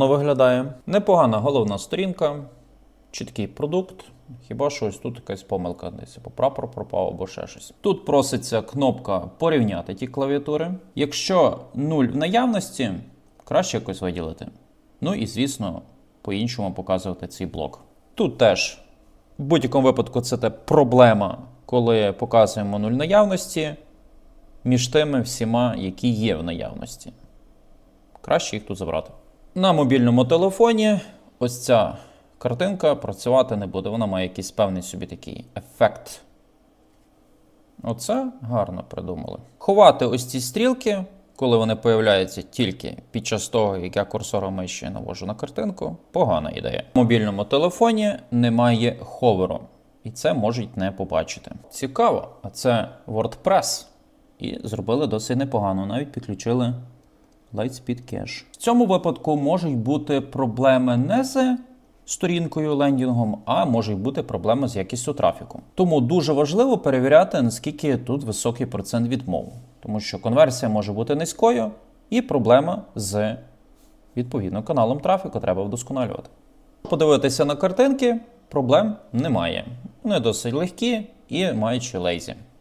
гарно виглядає. Непогана головна сторінка, чіткий продукт. Хіба що ось тут якась помилка десь або прапор пропав, або ще щось. Тут проситься кнопка порівняти ті клавіатури. Якщо нуль в наявності, краще якось виділити. Ну і звісно, по-іншому показувати цей блок. Тут теж в будь-якому випадку це те проблема, коли показуємо нуль наявності між тими всіма, які є в наявності. Краще їх тут забрати. На мобільному телефоні ось ця картинка працювати не буде. Вона має якийсь певний собі такий ефект. Оце гарно придумали. Ховати ось ці стрілки, коли вони появляються тільки під час того, як я курсором миші навожу на картинку, погана ідея. В мобільному телефоні немає ховеру, і це можуть не побачити. Цікаво, а це WordPress. І зробили досить непогано, навіть підключили Lightspeed Cache. В цьому випадку можуть бути проблеми не з сторінкою лендінгом, а можуть бути проблеми з якістю трафіку. Тому дуже важливо перевіряти, наскільки тут високий процент відмов, тому що конверсія може бути низькою, і проблема з відповідно каналом трафіку треба вдосконалювати. Подивитися на картинки, проблем немає. Вони досить легкі і маючи лейзі.